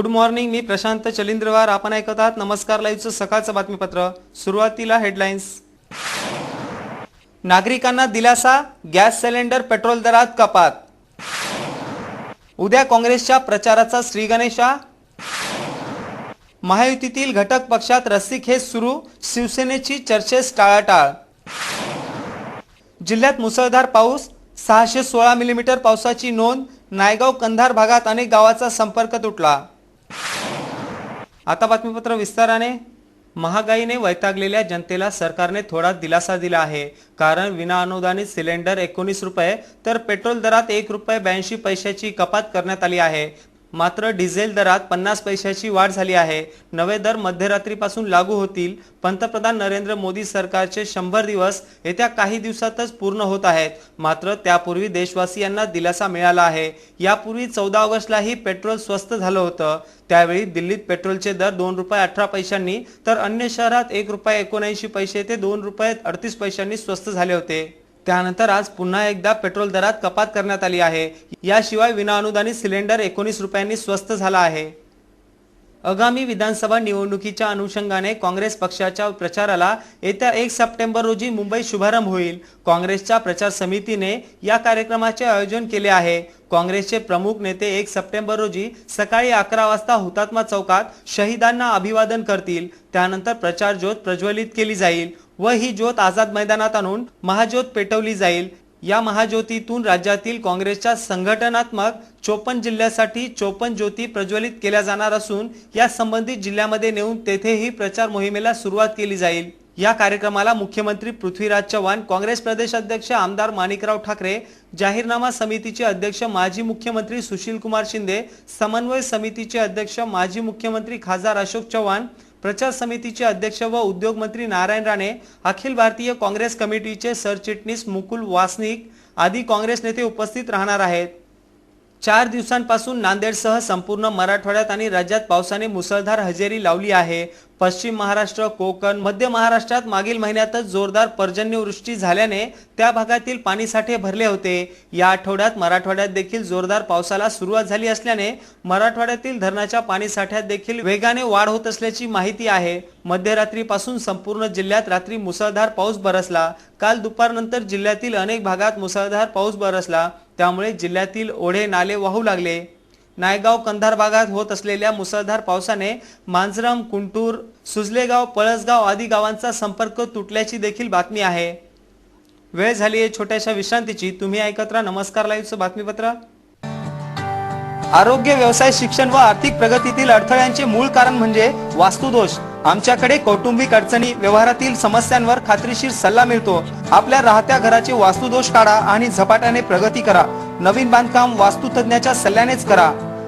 Good morning मी प्रशांत चलिंद्रवार. आपण ऐकत आहात नमस्कार लाईव्हचं सकाळचं बातमीपत्र. सुरुवातीला हेडलाईन्स नागरिकांना दिलासा गॅस सिलेंडर पेट्रोल दरात कपात. उद्या काँग्रेसच्या प्रचाराचा श्रीगणेशा. महायुतीतील घटक पक्षात रस्सीखेच सुरू शिवसेनेची चर्चेस टाळाटाळ. जिल्ह्यात मुसळधार पाऊस सहाशे सोळा मिलीमीटर पावसाची नोंद नायगाव कंधार भागात अनेक गावाचा संपर्क तुटला. आता बातमीपत्र विस्ताराने. महागाईने वैतागलेल्या जनतेला सरकारने थोडा दिलासा दिला आहे. कारण विना अनुदानित सिलेंडर एकोणीस रुपये तर पेट्रोल दरात एक रुपये ब्याऐंशी पैशाची कपात करण्यात आली आहे. मात्र डिझेल दरात पन्नास पैशाची वाढ झाली आहे. नवे दर मध्यरात्रीपासून लागू होतील. पंतप्रधान नरेंद्र मोदी सरकारचे शंभर दिवस येत्या काही दिवसातच पूर्ण होत आहेत. मात्र त्यापूर्वी देशवासियांना दिलासा मिळाला आहे. यापूर्वी चौदा ऑगस्टलाही पेट्रोल स्वस्त झालं होतं. त्यावेळी दिल्लीत पेट्रोलचे दर दोन रुपये अठरा पैशांनी तर अन्य शहरात एक रुपये एकोणऐंशी पैसे ते दोन रुपये अडतीस पैशांनी स्वस्त झाले होते. त्यानंतर आज पुन्हा एकदा पेट्रोल दरात कपात करण्यात आली आहे. याशिवाय विनाअनुदानित सिलेंडर एकोणीस रुपयांनी स्वस्त झाला आहे. आगामी विधानसभा निवडणुकीच्या अनुषंगाने काँग्रेस पक्षाच्या प्रचाराला येत्या एक सप्टेंबर रोजी मुंबईत शुभारंभ होईल. काँग्रेसच्या प्रचार समितीने या कार्यक्रमाचे आयोजन केले आहे. काँग्रेसचे प्रमुख नेते एक सप्टेंबर रोजी सकाळी अकरा वाजता हुतात्मा चौकात शहीदांना अभिवादन करतील. त्यानंतर प्रचार ज्योत प्रज्वलित केली जाईल. व ही ज्योत आझाद मैदानात आणून महाज्योत पेटवली जाईल. या महाज्योतीतून राज्यातील काँग्रेसच्या संघटनात्मक चोपन्न जिल्ह्यासाठी चोपन्न ज्योती प्रज्वलित केल्या जाणार असून या संबंधित जिल्ह्यामध्ये नेऊन तेथेही प्रचार मोहिमेला सुरुवात केली जाईल. या कार्यक्रमाला मुख्यमंत्री पृथ्वीराज चव्हाण काँग्रेस प्रदेश अध्यक्ष आमदार माणिकराव ठाकरे जाहीरनामा समितीचे अध्यक्ष माजी मुख्यमंत्री सुशीलकुमार शिंदे समन्वय समितीचे अध्यक्ष माजी मुख्यमंत्री खासदार अशोक चव्हाण प्रचार समितीचे अध्यक्ष व उद्योगमंत्री नारायण राणे अखिल भारतीय काँग्रेस कमिटीचे सरचिटणीस मुकुल वासनिक आदी काँग्रेस नेते उपस्थित राहणार आहेत. चार दिवसांपासून नांदेडसह संपूर्ण मराठवाड्यात आणि राज्यात पावसाने मुसळधार हजेरी लावली आहे. पश्चिम महाराष्ट्र कोकण मध्य महाराष्ट्रात मागील महिन्यातच जोरदार पर्जन्यवृष्टी झाल्याने त्या भागातील पाणीसाठे भरले होते. या आठवड्यात मराठवाड्यात देखील जोरदार पावसाला सुरुवात झाली असल्याने मराठवाड्यातील धरणाच्या पाणीसाठ्यात देखील वेगाने वाढ होत असल्याची माहिती आहे. मध्यरात्रीपासून संपूर्ण जिल्ह्यात रात्री मुसळधार पाऊस बरसला. काल दुपारनंतर जिल्ह्यातील अनेक भागात मुसळधार पाऊस बरसला. त्यामुळे जिल्ह्यातील ओढे नाले वाहू लागले. नायगाव कंधार भागात होत असलेल्या मुसळधार पावसाने मांजरम कुंटूर सुजलेगाव पळसगाव आदी गावांचा संपर्क तुटल्याची देखील बातमी आहे. वेळ झाली आहे छोट्याशा विश्रांतीची. तुम्ही ऐकत राहा नमस्कार लाईव्हचं बातमीपत्र. आरोग्य व्यवसाय शिक्षण व आर्थिक प्रगतीतील अडथळ्यांचे मूळ कारण म्हणजे वास्तुदोष. आमच्याकडे कौटुंबिक अडचणी व्यवहारातील समस्यांवर खात्रीशीर सल्ला मिळतो. आपल्या राहत्या घराचे वास्तुदोष काढा आणि झपाट्याने प्रगती करा. नवीन बांधकाम वास्तुतज्ञाच्या सल्ल्यानेच करा.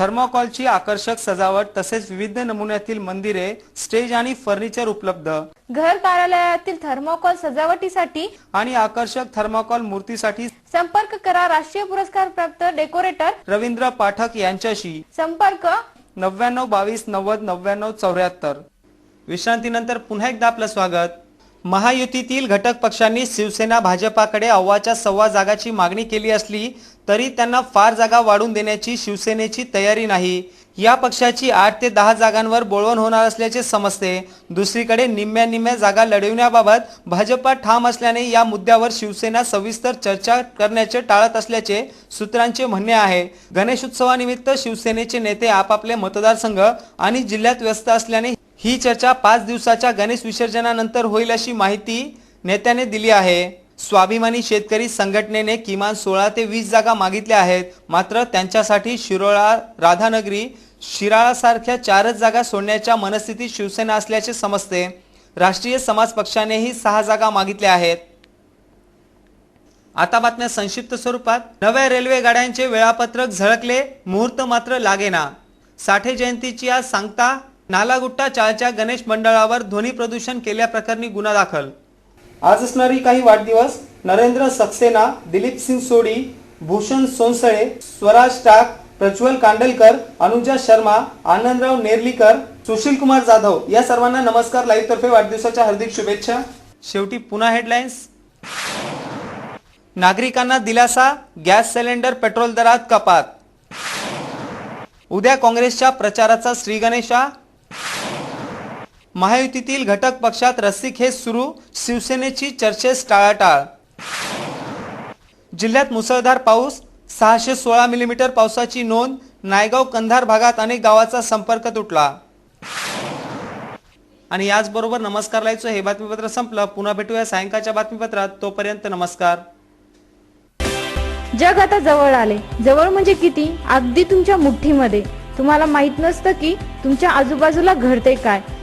थर्मोकॉलची आकर्षक सजावट तसेच विविध नमुन्यातील मंदिरे स्टेज आणि फर्निचर उपलब्ध. घर कार्यालयातील थर्मोकॉल सजावटीसाठी आणि आकर्षक थर्माकॉल मूर्तीसाठी संपर्क करा राष्ट्रीय पुरस्कार प्राप्त डेकोरेटर रवींद्र पाठक यांच्याशी. संपर्क नव्याण्णव बावीस नव्वद नव्याण्णव चौऱ्याहत्तर. विश्रांतीनंतर पुन्हा एकदा आपलं स्वागत. महायुतीतील घटक पक्षांनी शिवसेना भाजपाकडे अव्वाच्या सव्वा जागाची मागणी केली असली तरी त्यांना फार जागा वाढून देण्याची शिवसेनेची तयारी नाही. या पक्षाची आठ ते दहा जागांवर बोळवण होणार असल्याचे समजते. दुसरीकडे निम्म्या निम्म्या जागा लढविण्याबाबत भाजपा ठाम असल्याने या मुद्द्यावर शिवसेना सविस्तर चर्चा करण्याचे टाळत असल्याचे सूत्रांचे म्हणणे आहे. गणेशोत्सवानिमित्त शिवसेनेचे नेते आपापले मतदारसंघ आणि जिल्ह्यात व्यस्त असल्याने ही चर्चा पाच दिवसाच्या गणेश विसर्जनानंतर होईल अशी माहिती नेत्याने दिली आहे. स्वाभिमानी शेतकरी संघटनेने किमान सोळा ते वीस जागा मागितल्या आहेत. मात्र त्यांच्यासाठी शिरोळा राधानगरी शिराळासारख्या चारच जागा सोडण्याच्या मनस्थितीत शिवसेना असल्याचे समजते. राष्ट्रीय समाज पक्षानेही सहा जागा मागितल्या आहेत. आता बातम्या संक्षिप्त स्वरूपात. नव्या रेल्वे गाड्यांचे वेळापत्रक झळकले मुहूर्त मात्र लागेना. साठे जयंतीची आज सांगता नालागुट्टा चाळच्या गणेश मंडळावर ध्वनी प्रदूषण केल्याप्रकरणी गुन्हा दाखल आज असणारी काही वाढदिवस नरेंद्र सक्सेना दिलीप सिंग सोडी भूषण सोनसळे स्वराज टाक प्रज्वल कांडलकर अनुजा शर्मा आनंदराव नेर्लीकर सुशील कुमार जाधव या सर्वांना नमस्कार. लाईव्ह तर्फे वाढदिवसाच्या हार्दिक शुभेच्छा. शेवटी पुन्हा हेडलाईन्स नागरिकांना दिलासा गॅस सिलेंडर पेट्रोल दरात कपात. उद्या काँग्रेसच्या प्रचाराचा श्रीगणेशा महायुतीतील घटक पक्षात रस्सीखेच सुरू शिवसेनेची चर्चेस टाळाटाळ. जिल्ह्यात मुसळधार पाऊस सहाशे सोळा मिलीमीटर पावसाची नोंद नायगाव कंधार भागात अनेक गावाचा संपर्क तुटला. आणि याचबरोबर नमस्कार लायचं हे बातमीपत्र संपलं. पुन्हा भेटूया सायंकाळच्या बातमीपत्रात. तोपर्यंत नमस्कार. जग आता जवळ आले. जवळ म्हणजे किती? अगदी तुमच्या मुठ्ठीमध्ये. तुम्हाला माहीत नसतं की तुमच्या आजूबाजूला घडते काय.